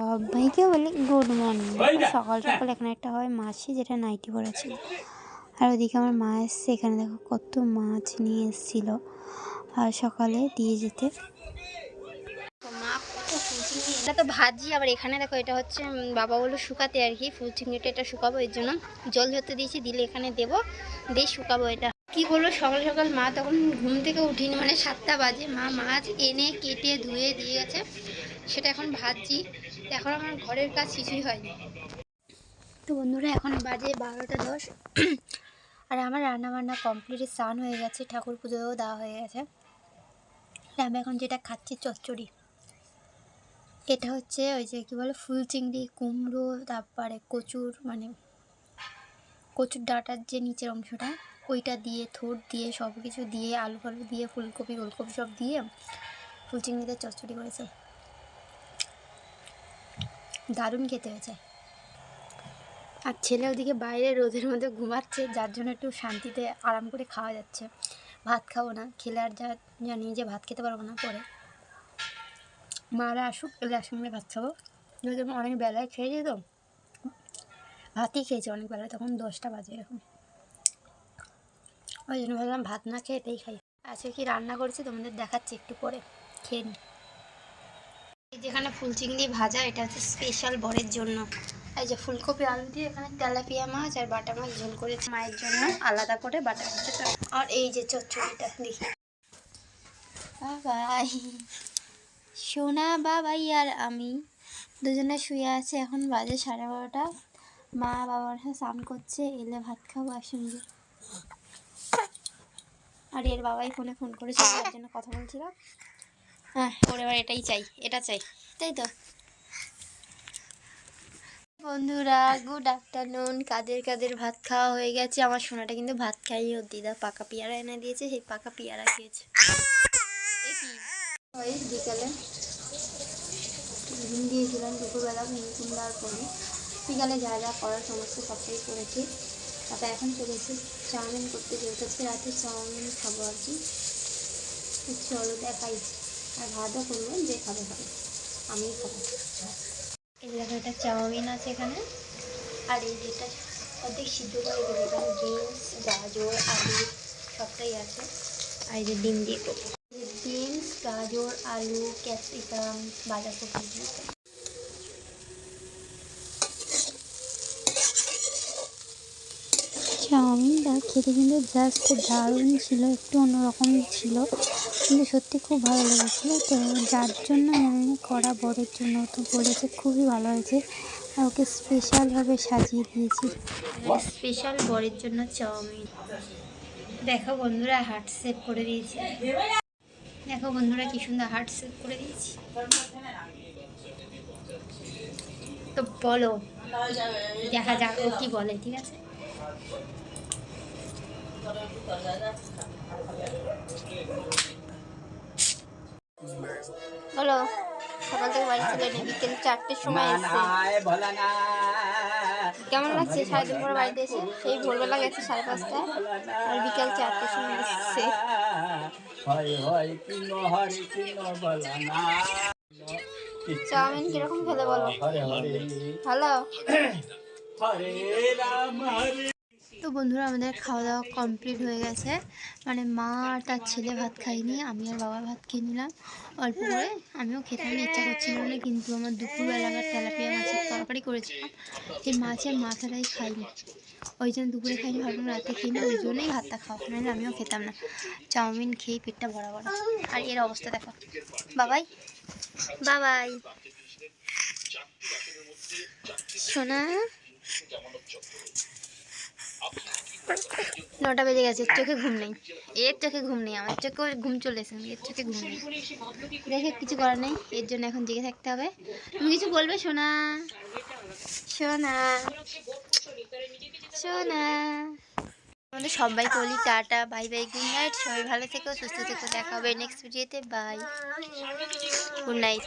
সবাইকে বলি good morning সকাল সকাল এখানে একটা হয় মাছি যেটা নাইটি পড়েছিল আর ওদিকে আমার মা এসছে এখানে দেখো কত মাছ নিয়ে এসেছিল। আর সকালে দিয়ে যেতে। মা কত ফুল চিংড়ি এটা তো ভাজি আবার এখানে দেখো এটা হচ্ছে বাবা বলল শুকাতে আর কি ফুল চিংড়িটা এটা শুকাবো এর জন্য জল ধরতে দিয়েছি দিলে এখানে দেবো দিয়ে শুকাবো এটা। কি করল সকাল সকাল মা তখন ঘুম থেকে উঠিনি মানে সাতটা বাজে। মা মাছ এনে কেটে ধুয়ে দিয়ে গেছে, সেটা এখন ভাজছি। এখন আমার ঘরের কাজ কিছুই হয়নি। তো বন্ধুরা, এখন বাজে বারোটা দশ। আর আমার রান্না বান্না কমপ্লিট স্নান হয়ে গেছে, ঠাকুর পুজোও দেওয়া হয়ে গেছে। আমি এখন যেটা খাচ্ছি, চচ্চড়ি। এটা হচ্ছে ওই যে কী বলে ফুল চিংড়ি কুমড়ো, তারপরে কচুর মানে কচুর ডাঁটার যে নিচের অংশটা ওইটা দিয়ে থোড় দিয়ে সব কিছু দিয়ে, আলু ফালু দিয়ে, ফুলকপি ওলকপি সব দিয়ে ফুল চিংড়িতে চচ্চড়ি করেছে। দারুণ খেতে হয়েছে। আর ছেলে ওদিকে বাইরে রোদের মধ্যে ঘুমাচ্ছে, যার জন্য একটু শান্তিতে আরাম করে খাওয়া যাচ্ছে। ভাত খাব না, খেলে আর যা, জানি যে ভাত খেতে পারব না পরে। মারা আসুক, এলে একসঙ্গে ভাত খাব। যদি অনেক বেলায় খেয়ে যেত ভাতই খেয়েছে অনেক বেলায়, তখন দশটা বাজে এখন ওই জন্য ভাবলাম ভাত না খেয়ে এটাই খাই। আজকে কি রান্না করেছি তোমাদের দেখাচ্ছি একটু পরে। খেয়ে নি। যেখানে ফুল চিংড়ি ভাজা, এটা হচ্ছে স্পেশাল বরের জন্য। এই যে ফুলকপি, আলু দিয়ে এখানে তেলাপিয়া মাছ আর বাটা মাছ ঝোল করেছে মায়ের জন্য। আলাদা করে বাটা তরকারি। আর এই যে চচ্চড়িটা, দেখি। বাবাই, সোনা বাবাই আর আমি দুজনে শুয়ে আছে এখন বাজে সাড়ে বারোটা। মা বাবার স্নান করছে, এলে ভাত খাব একসঙ্গে। আর এর বাবাই ফোনে ফোন করেছে তার জন্য কথা বলছিলাম হ্যাঁ ওর এবার এটাই চাই এটা চাই তাই তো? বন্ধুরা গুড আফটারনুন কাদের কাদের ভাত খাওয়া হয়ে গেছে? আমার সোনাটা কিন্তু ভাত খাই ওর দিদা পাকা পেয়ারা এনে দিয়েছে সেই পাকা পেয়ারা খেয়েছে? ওই বিকালে ঘুম দিয়েছিলাম দুপুরবেলা ঘুম ঘুম দেওয়ার পরে। বিকালে যা যা করার সমস্ত সবটাই করেছি। তারপর এখন চলে চাউমিন করতে, যেহেতু আজকে রাতে চাউমিন খাব আর কি। চলো দেখাই। আর ভাতও করব, যে খাবে খাবে। আমি খাব। এই দেখো একটা চাউমিন আছে এখানে। আর এই যেটা অর্ধেক সিদ্ধ করে দেবে এখানে বিনস, গাজর, আলু সবটাই আছে। আর এই যে ডিম দিয়ে করব। বিনস, গাজর, আলু, ক্যাপসিকাম, বাঁধাকপি দিয়ে করব। চাউমিনটা খেতে কিন্তু জাস্ট দারুণ ছিল, একটু অন্যরকম ছিল। কিন্তু সত্যি খুব ভালো লেগেছিলো। তো যার জন্য আমি করা বড়ের জন্য তো বলেছে, খুবই ভালো হয়েছে। আর ওকে স্পেশালভাবে সাজিয়ে দিয়েছি। স্পেশাল বরের জন্য চাউমিন। দেখো বন্ধুরা হার্ট সেভ করে দিয়েছি। দেখো বন্ধুরা, কি সুন্দর হার্ট সেভ করে দিয়েছি। তো বলো, দেখা যাক কি বলে, ঠিক আছে? বলো সকাল থেকে বাড়ি না বিকেল চারটের সময় এসছে। কেমন লাগছে? সাড়ে তিন পরে বাড়িতে এসে? সেই ভোরবেলা গেছে সাড়ে পাঁচটায় আর বিকেল চারটের সময় এসছে। চাউমিন কীরকম খেলে বলো? ভালো তো বন্ধুরা আমাদের খাওয়া দাওয়া কমপ্লিট হয়ে গেছে। মানে মা আর তার ছেলে ভাত খাইনি আমি আর বাবা ভাত খেয়ে নিলাম। অল্প করে। আমিও খেতে আমার ইচ্ছা করছিল না কিন্তু আমার দুপুরবেলা আবার তেলাপিয়া মাছের তরকারি করেছিলাম। এই মাছের মাথাটাই খাইনি। ওই জন্য দুপুরে খাইনি ভাবলাম রাতে খেয়ে ওই জন্যই ভাতটা খাওয়া নাহলে আমিও খেতাম না। চাউমিন খেয়ে পেটটা ভরা ভরা। আর এর অবস্থা দেখো। বাবাই। বাবাই। সোনা। নটা বেজে গেছে চোখে ঘুম নেই। এর চোখে ঘুম নেই আমার চোখে ঘুম চলে এসে এর চোখে ঘুম নেই। দেখে কিছু করার নেই, এর জন্য এখন জেগে থাকতে হবে। তুমি কিছু বলবে, সোনা? সোনা। সোনা। আমাদের সবাইকে বলি, tata, bye bye, good night, সবাই ভালো থেকো, সুস্থ থেকো, দেখা হবে নেক্সট ভিডিওতে বাই গুড নাইট